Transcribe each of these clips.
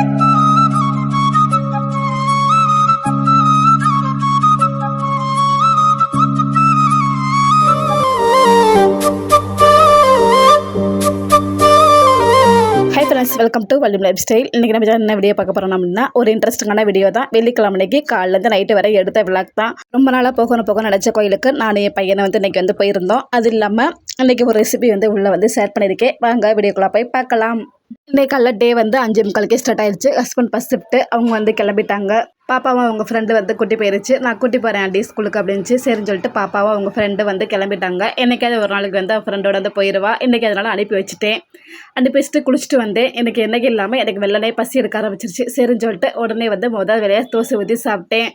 thank you friends welcome to வல்லிம் lifestyle இன்றைக்கி நம்ம என்ன வீடியோ பார்க்க போகிறோம் அப்படின்னா ஒரு இன்ட்ரெஸ்டிங்கான வீடியோ தான். வெள்ளிக்கிழமை அன்னைக்கு காலையிலேருந்து நைட்டு வரை எடுத்த விளாக் தான். ரொம்ப நாளாக போகணும் போக நினச்ச கோயிலுக்கு நான் என் பையனை வந்து இன்றைக்கி வந்து போயிருந்தோம். அது இல்லாமல் இன்றைக்கி ஒரு ரெசிபி வந்து உள்ளே வந்து ஷேர் பண்ணியிருக்கேன். வாங்க வீடியோக்குள்ளே போய் பார்க்கலாம். இன்னைக்கு காலைல டே வந்து அஞ்சு முக்காலுக்கே ஸ்டார்ட் ஆயிடுச்சு ஹஸ்பண்ட் பஸ் ஷிஃப்ட்டு அவங்க வந்து கிளம்பிட்டாங்க. பாப்பாவும் அவங்க ஃப்ரெண்டு வந்து கூட்டி போயிருச்சு. நான் கூட்டி போகிறேன் ஆண்டி ஸ்கூலுக்கு அப்படின்ச்சு சரின்னு சொல்லிட்டு பாப்பாவும் அவங்க ஃப்ரெண்டு வந்து கிளம்பிட்டாங்க. என்றைக்காவது ஒரு நாளைக்கு வந்து அவன் ஃப்ரெண்டோட வந்து போயிடுவா இன்றைக்கி அதனால் அனுப்பி வச்சுட்டேன். அனுப்பி வச்சுட்டு குளிச்சுட்டு வந்தேன். எனக்கு என்னைக்கு இல்லாமல் எனக்கு வெள்ளனே பசி எடுக்க ஆரம்பிச்சிருச்சு. சரின்னு சொல்லிட்டு உடனே வந்து முதல் வேலையாக தோசை ஊற்றி சாப்பிட்டேன்.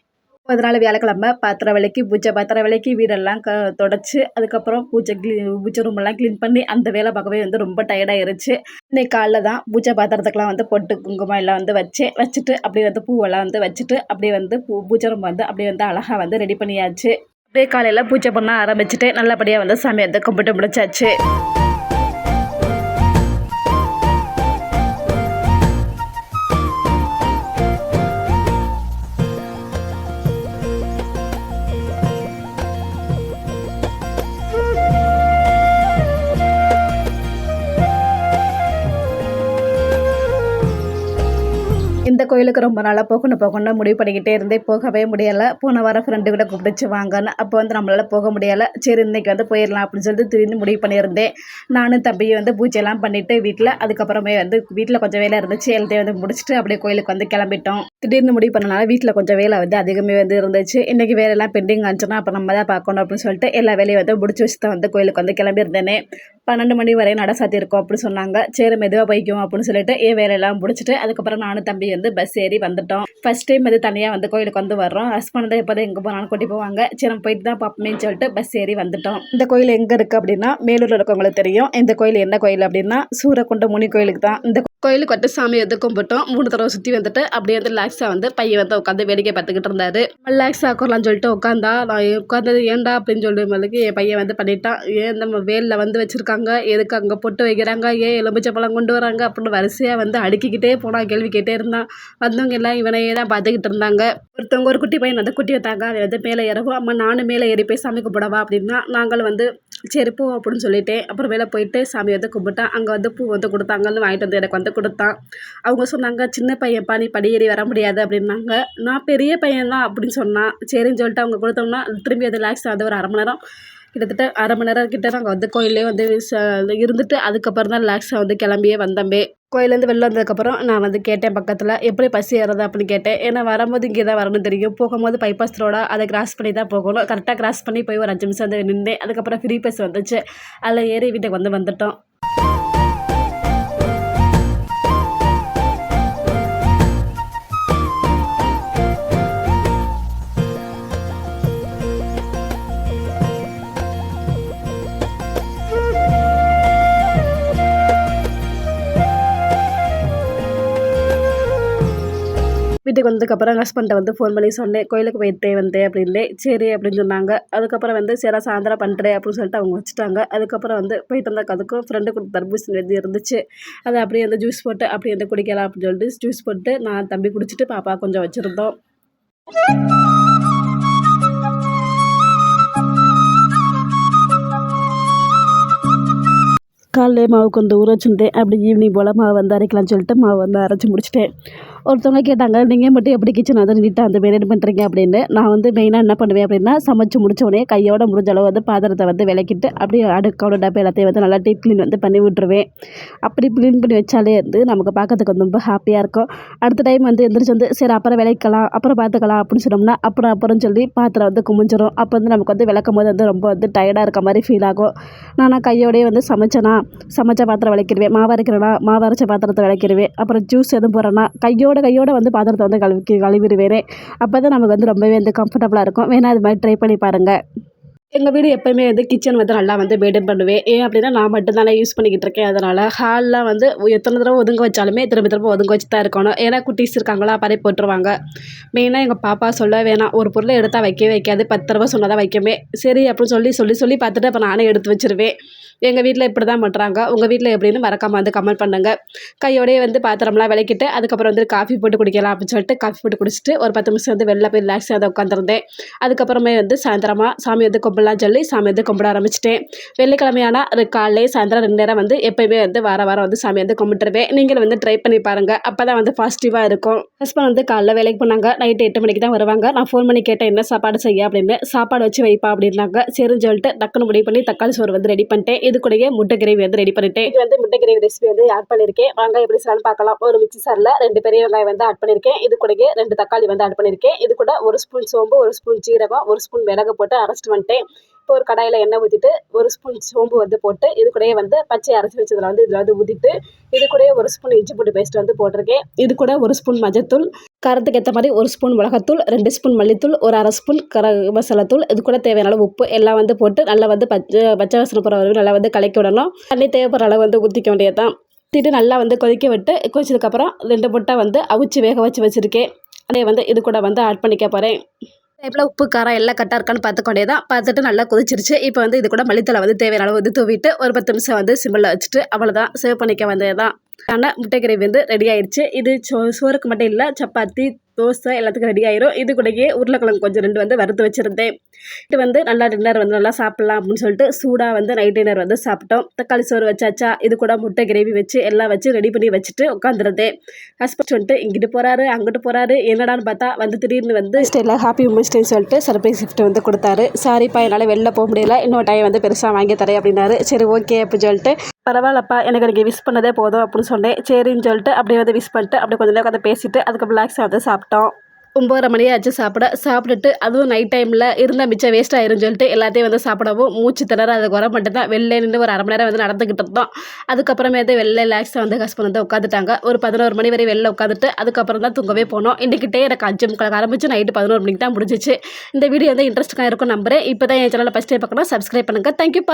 முத நாள் வியாழக்கிழமை பாத்திரம் விலைக்கு பூஜை பாத்திரம் விலைக்கு வீடெல்லாம் க தொடச்சி அதுக்கப்புறம் பூஜை க்ளீ பூஜை ரூமெல்லாம் க்ளீன் பண்ணி அந்த வேலை பார்க்கவே வந்து ரொம்ப டயர்டாயிருச்சு இன்னைக்கு காலைல தான் பூஜை பாத்திரத்துக்கெலாம் வந்து பொட்டு குங்குமம் எல்லாம் வந்து வச்சு வச்சுட்டு அப்படியே வந்து பூவெல்லாம் வந்து வச்சுட்டு அப்படியே வந்து பூ பூஜை ரூம் வந்து அப்படியே வந்து அழகாக வந்து ரெடி பண்ணியாச்சு. அப்படியே காலையில் பூஜை பண்ண ஆரம்பிச்சுட்டு நல்லபடியாக வந்து சாமி வந்து கும்பிட்டு முடிச்சாச்சு. கோயிலுக்கு ரொம்ப நாளாக போகணும் போகணும்னு முடிவு பண்ணிக்கிட்டே இருந்தே போகவே முடியலை. போன வாரம் ஃப்ரெண்டு கூட கூப்பிடுச்சு வாங்கன்னு. அப்போ வந்து நம்மளால் போக முடியலை. சரி இன்னைக்கு வந்து போயிடலாம் அப்படின்னு சொல்லிட்டு திடீர்னு முடிவு பண்ணியிருந்தேன். நானும் தம்பியும் வந்து பூஜையெல்லாம் பண்ணிவிட்டு வீட்டில் அதுக்கப்புறமே வந்து வீட்டில் கொஞ்சம் வேலை இருந்துச்சு. எல்லாத்தையும் வந்து முடிச்சுட்டு அப்படியே கோயிலுக்கு வந்து கிளம்பிட்டோம். திடீர்னு முடிவு பண்ணனால வீட்டில் கொஞ்சம் வேலை வந்து அதிகமே வந்து இருந்துச்சு. இன்றைக்கி வேலையெல்லாம் பெண்டிங் ஆச்சுன்னா அப்போ நம்ம தான் பார்க்கணும் அப்படின்னு சொல்லிட்டு எல்லா வேலையும் வந்து முடிச்சு வச்சு தான் வந்து கோயிலுக்கு வந்து கிளம்பியிருந்தேனே. பன்னெண்டு மணி வரை நட சாத்தியிருக்கோம் அப்படின்னு சொன்னாங்க. சரி மெதுவாக போய்க்குவோம் அப்படின்னு சொல்லிட்டு என் வேலையெல்லாம் முடிச்சுட்டு அதுக்கப்புறம் நானும் தம்பி வந்து பஸ் ஏறி வந்துட்டோம். ஃபர்ஸ்ட் டைம் வந்து தனியாக வந்து கோயிலுக்கு வந்து வர்றோம். ஹஸ்பண்ட் தான் எப்போதான் எங்கே போனாலும் கூட்டி போவாங்க. சரி நம்ம போயிட்டு தான் பார்ப்போமேன்னு சொல்லிட்டு பஸ் ஏறி வந்துட்டோம். இந்த கோயில் எங்கே இருக்குது அப்படின்னா மேலூரில் இருக்கவங்களுக்கு தெரியும். இந்த கோயில் என்ன கோயில் அப்படின்னா சூரக்குண்ட முனி கோயிலுக்கு தான். இந்த கோயிலுக்கு வந்து சாமி வந்து கும்பிட்டோம். மூணு தடவை சுற்றி வந்துட்டு அப்படியே வந்து ரிலாக்ஸாக வந்து பையன் வந்து உட்காந்து வேடிக்கை பார்த்துக்கிட்டு இருந்தாரு. ரிலாக்ஸ் ஆக்கலாம்னு சொல்லிட்டு உட்காந்தா நான் உட்காந்தது ஏன்டா அப்படின்னு சொல்லி மேலுக்கு என் பையன் வந்து பண்ணிட்டான். ஏன் நம்ம வேலில் வந்து வச்சுருக்காங்க? எதுக்கு அங்கே பொட்டு வைக்கிறாங்க? ஏன் எலுமிச்சை பழம் கொண்டு வராங்க? அப்படின்னு வரிசையாக வந்து அடுக்கிக்கிட்டே போனான் கேள்வி கேட்டே இருந்தான். வந்தவங்க எல்லாம் இவனையே தான் பார்த்துக்கிட்டு இருந்தாங்க. ஒருத்தவங்க ஒரு குட்டி பையன் வந்து குட்டி வைத்தாங்க. அது வந்து மேலே இறகும் அம்மா நானும் மேலே ஏறி போய் சாமி கும்பிடவா அப்படின்னா நாங்களும் வந்து சரி பூ அப்படின்னு சொல்லிட்டேன். அப்புறம் மேலே போயிட்டு சாமி வந்து கும்பிட்டேன். அங்கே வந்து பூ வந்து கொடுத்தாங்கன்னு வாங்கிட்டு வந்து எனக்கு வந்து கொடுத்தான். அவங்க சொன்னாங்க சின்ன பையன்ப்பா நீ படியேறி வர முடியாது அப்படின்னாங்க. நான் பெரிய பையன் தான் அப்படின்னு சொன்னான். சரின்னு சொல்லிட்டு அவங்க கொடுத்தோம்னா திரும்பி அது ரிலாக்ஸ் ஆகுது. ஒரு அரை மணி நேரம் கிட்டத்தட்ட அரை மணி நேரம் கிட்ட நாங்கள் வந்து கோயிலே வந்து இருந்துட்டு அதுக்கப்புறம் தான் ரிலாக்ஸாக வந்து கிளம்பியே வந்தோமே கோயிலேருந்து வெளில வந்ததுக்கப்புறம் நான் வந்து கேட்டேன் பக்கத்தில் எப்படி பஸ் ஏறது? அப்படின்னு கேட்டேன். ஏன்னா வரும்போது இங்கே தான் வரணும் தெரியும். போகும்போது பைபாஸ் ரோடா அதை கிராஸ் பண்ணி தான் போகணும். கரெக்டாக கிராஸ் பண்ணி போய் ஒரு அஞ்சு நிமிஷம் வந்து நின்றேன். அதுக்கப்புறம் ஃப்ரீ பஸ் வந்துச்சு. அதில் ஏறி வீட்டுக்கு வந்து வந்துட்டோம். வீட்டுக்கு வந்ததுக்கப்புறம் ஹஸ்பண்ட்டை வந்து ஃபோன் பண்ணி சொன்னேன் கோயிலுக்கு போயிட்டே வந்தேன் அப்படின்னே. சரி அப்படின்னு சொன்னாங்க. அதுக்கப்புறம் வந்து சரி சாயந்தரம் பண்ணுறேன் அப்படின்னு சொல்லிட்டு அவங்க வச்சுட்டாங்க. அதுக்கப்புறம் வந்து போயிட்டு வந்தாக்க அதுக்கும் ஃப்ரெண்டு கொடுத்த தர்பூசணி வந்து இருந்துச்சு. அதை அப்படியே வந்து ஜூஸ் போட்டு அப்படியே வந்து குடிக்கலாம் அப்படின்னு சொல்லிட்டு ஜூஸ் போட்டு நான் தம்பி குடிச்சிட்டு பாப்பா கொஞ்சம் வச்சுருந்தோம். காலையிலே மாவு கொஞ்சம் ஊற வச்சுருந்தேன். அப்படி ஈவினிங் போல் மாவு வந்து அரைக்கலாம்னு சொல்லிட்டு மாவு வந்து அரைச்சி முடிச்சிட்டேன். ஒருத்தவங்க கேட்டாங்க நீங்கள் மட்டும் எப்படி கிச்சன் அதை நீட்டாக அந்த மெயின்டைன் பண்ணுறீங்க அப்படின்னு. நான் வந்து மெயினாக என்ன பண்ணுவேன் அப்படின்னா சமைச்சு முடிச்ச கையோட முடிஞ்ச அளவு வந்து பாத்திரத்தை வந்து விளக்கிட்டு அப்படியே அடுக்கோட டப்பை எல்லாத்தையும் வந்து நல்லா டீப் க்ளீன் வந்து பண்ணி விட்டுருவேன். அப்படி க்ளீன் பண்ணி வச்சாலே வந்து நமக்கு பார்க்கறதுக்கு வந்து ரொம்ப ஹாப்பியாக இருக்கும். அடுத்த டைம் வந்து எந்திரிச்சு வந்து சரி அப்புறம் விளக்கலாம் அப்புறம் பார்த்துக்கலாம் அப்படின்னு சொன்னோம்னா அப்புறம் அப்புறம் சொல்லி பாத்திரம் வந்து குமிஞ்சிரும். அப்போ வந்து நமக்கு வந்து விளக்கும் போது வந்து ரொம்ப வந்து டயர்டாக இருக்க மாதிரி ஃபீல் ஆகும். நான் கையோடயே வந்து சமைச்சேனா சமைச்ச பாத்திரம் விளக்கிடுவேன். மாவு அரைக்கிறேன்னா மாவு அரைச்ச பாத்திரத்தை விளக்கிடுவேன். அப்புறம் ஜூஸ் எதுவும் போகிறேன்னா கையோட கையோட வந்து பாத்திரத்தை வந்து கழுவி கழுவிடுவேன். அப்போ தான் நமக்கு வந்து ரொம்பவே வந்து கம்ஃபர்டபுளாக இருக்கும். வேணால் அது மாதிரி ட்ரை பண்ணி பாருங்கள் எங்கள் வீடு எப்போயுமே வந்து கிச்சன் வந்து நல்லா வந்து மெயின்டைன் பண்ணுவேன். ஏன் அப்படின்னா நான் மட்டும் தானே யூஸ் பண்ணிக்கிட்டு இருக்கேன். அதனால் ஹால்லாம் வந்து எத்தனை தடவை ஒதுங்க வச்சாலுமே திரும்ப திரும்ப ஒதுங்க வச்சு தான் இருக்கணும். ஏன்னா குட்டீஸ் இருக்காங்களா பறை போட்டுருவாங்க. மெயினாக எங்கள் பாப்பா சொல்ல வேணாம். ஒரு பொருளை எடுத்தால் வைக்கவே வைக்காது. பத்து தடவை சொன்னால் தான் வைக்கமே. சரி அப்படின்னு சொல்லி சொல்லி சொல்லி பார்த்துட்டு அப்போ நானே எடுத்து வச்சிருவேன். எங்கள் வீட்டில் இப்படி தான் பண்ணுறாங்க உங்கள் வீட்டில் எப்படின்னு மறக்காமல் வந்து கமெண்ட் பண்ணுங்க. கையோடயே வந்து பாத்திரம்லாம் விளக்கிட்டு அதுக்கப்புறம் வந்து காஃபி போட்டு குடிக்கலாம் அப்படின்னு சொல்லிட்டு காஃபி போட்டு குடிச்சிட்டு ஒரு பத்து நிமிஷம் வந்து வெளில போய் ரிலாக்ஸாக அதை உட்காந்துருந்தேன் அதுக்கப்புறமே வந்து சாயந்தரமாக சாமி வந்து கும்பிடலாம் சொல்லி சாமி வந்து கும்பிட ஆரம்பிச்சிட்டேன். வெள்ளிக்கிழமையானா அது காலையிலே சாயந்தரம் ரெண்டு நேரம் வந்து எப்போயுமே வந்து வார வாரம் வந்து சாமி வந்து கும்பிட்டுருவேன். நீங்கள் வந்து ட்ரை பண்ணி பாருங்கள் அப்போ தான் வந்து பாசிட்டிவாக இருக்கும். ஹஸ்பண்ட் வந்து காலைல வேலைக்கு போனாங்க. நைட்டு எட்டு மணிக்கு தான் வருவாங்க. நான் ஃபோன் பண்ணி கேட்டேன் என்ன சாப்பாடு செய்ய? அப்படின்னு. சாப்பாடு வச்சு வைப்பா? அப்படின்னாங்க. சரின்னு சொல்லிட்டு டக்குன்னு முடிவு பண்ணி தக்காளி சோறு வந்து ரெடி பண்ணிட்டேன். இது கூடயே முட்டை கிரேவி வந்து ரெடி பண்ணிட்டேன். இது வந்து முட்டை கிரேவி ரெசிபி வந்து ஆட் பண்ணியிருக்கேன் வாங்க எப்படி செய்யலாம்னு பார்க்கலாம். ஒரு மிக்சி சாரில் ரெண்டு பெரிய வெங்காயம் வந்து ஆட் பண்ணியிருக்கேன் இது கூடயே ரெண்டு தக்காளி வந்து ஆட் பண்ணியிருக்கேன் இது கூட ஒரு ஸ்பூன் சோம்பு ஒரு ஸ்பூன் ஜீரகம் ஒரு ஸ்பூன் மிளகு போட்டு அரைச்சிட்டு வந்துட்டேன். இப்போ ஒரு கடாயில் எண்ணெய் ஊற்றிட்டு ஒரு ஸ்பூன் சோம்பு வந்து போட்டு இது கூடயே வந்து பச்சை அரைச்சி வச்சதில் வந்து இதில் வந்து ஊற்றிட்டு இது கூடயே ஒரு ஸ்பூன் இஞ்சி பூண்டு பேஸ்ட் வந்து போட்டிருக்கேன். இது கூட ஒரு ஸ்பூன் மஞ்சத்தூள் காரத்துக்கு ஏற்ற மாதிரி ஒரு ஸ்பூன் மிளகாத்தூள் ரெண்டு ஸ்பூன் மல்லித்தூள் ஒரு அரை ஸ்பூன் கர மசாலாத்தூள் இது கூட தேவையான அளவு உப்பு எல்லாம் வந்து போட்டு நல்லா வந்து பச்சை பச்சை வாசனை போகிற வரைக்கும் நல்லா வந்து கலக்கி விடணும். தண்ணி தேவைப்படுற அளவு வந்து ஊற்றிக்க வேண்டியது தான் ஊற்றிட்டு நல்லா வந்து கொதிக்க விட்டு கொதிச்சதுக்கப்புறம் ரெண்டு முட்டை வந்து அவிச்சு வேக வச்சு வச்சுருக்கேன். அதே வந்து இது கூட வந்து ஆட் பண்ணிக்க போகிறேன் டைப்பில் உப்பு காரம் எல்லாம் கரெக்டாக இருக்கான்னு பார்த்துக்கொண்டே தான். பார்த்துட்டு நல்லா கொதிச்சிருச்சு. இப்போ வந்து இது கூட மல்லித்தலை வந்து தேவையான அளவு வந்து தூவிட்டு ஒரு பத்து நிமிஷம் வந்து சிம்மில் வச்சுட்டு அவ்வளோதான் சேவ் பண்ணிக்க வந்தது தான் ஆனால் முட்டை கிரேவி வந்து ரெடி ஆயிடுச்சு இது சோ சோறுக்கு மட்டும் இல்லை சப்பாத்தி தோசை எல்லாத்துக்கும் ரெடி ஆயிரும். இது கூடயே உருளைக்கிழங்கு கொஞ்சம் ரெண்டு வந்து வறுத்து வச்சுருந்தேன். இது வந்து நல்லா டின்னர் வந்து நல்லா சாப்பிட்லாம் அப்படின்னு சொல்லிட்டு சூடாக வந்து நைட் டின்னர் வந்து சாப்பிட்டோம். தக்காளி சோறு வச்சாச்சா? இது கூட முட்டை கிரேவி வச்சு எல்லாம் வச்சு ரெடி பண்ணி வச்சுட்டு உட்காந்துருந்தேன் ஹஸ்பண்ட் வந்துட்டு இங்கிட்டு போகிறாரு அங்கிட்டு போகிறாரு என்னடான்னு பார்த்தா வந்து திடீர்னு வந்து ஸ்டேல ஹாப்பி உமன்ஸ் டேன்னு சொல்லிட்டு சர்ப்ரைஸ் கிஃப்ட் வந்து கொடுத்தாரு. சாரிப்பா என்னால் வெளில போக முடியல. இன்னொரு டைம் வந்து பெருசாக வாங்கி தரேன் அப்படின்னாரு. சரி ஓகே அப்படின்னு சொல்லிட்டு பரவாயில்லப்பா எனக்கு நீங்கள் விஷ் பண்ணதே போதும் அப்படின்னு சொன்னேன். சரின்னு சொல்லிட்டு அப்படியே வந்து விஷ் பண்ணிட்டு அப்படியே கொஞ்ச நேரம் உட்காந்து பேசிட்டு அதுக்கு ரிலாக்ஸாக வந்து சாப்பிட்டோம். ஒம்பதரை மணி ஆச்சு சாப்பிட. சாப்பிட்டுட்டு அதுவும் நைட் டைமில் இருந்தால் மிச்சம் வேஸ்ட் ஆயிரும் சொல்லிட்டு எல்லாத்தையும் வந்து சாப்பிடவும் மூச்சு திணற அது குறை மட்டும் தான் வெளில நின்று ஒரு அரை மணி நேரம் வந்து நடந்துக்கிட்டு இருந்தோம். அதுக்கப்புறமே வந்து வெளில ரிலாக்ஸாக வந்து ஹஸ்பண்ட் வந்து உட்காந்துட்டாங்க ஒரு பதினோரு மணி வரை வெளில உட்காந்துட்டு அதுக்கப்புறம் தான் தூங்கவே போனோம். இன்றைக்கிட்டே எனக்கு அஞ்சு முக்கால் ஆரம்பிச்சு நைட்டு பதினோரு மணிக்கு தான் முடிஞ்சிச்சு. இந்த வீடியோ வந்து இன்ட்ரெஸ்ட்டாக இருக்கும் நம்புறேன். இப்போ தான் என் சேனலில் ஃபஸ்ட் டைம் பார்க்கணும் சப்ஸ்கிரைப் பண்ணுங்கள் தேங்க்யூ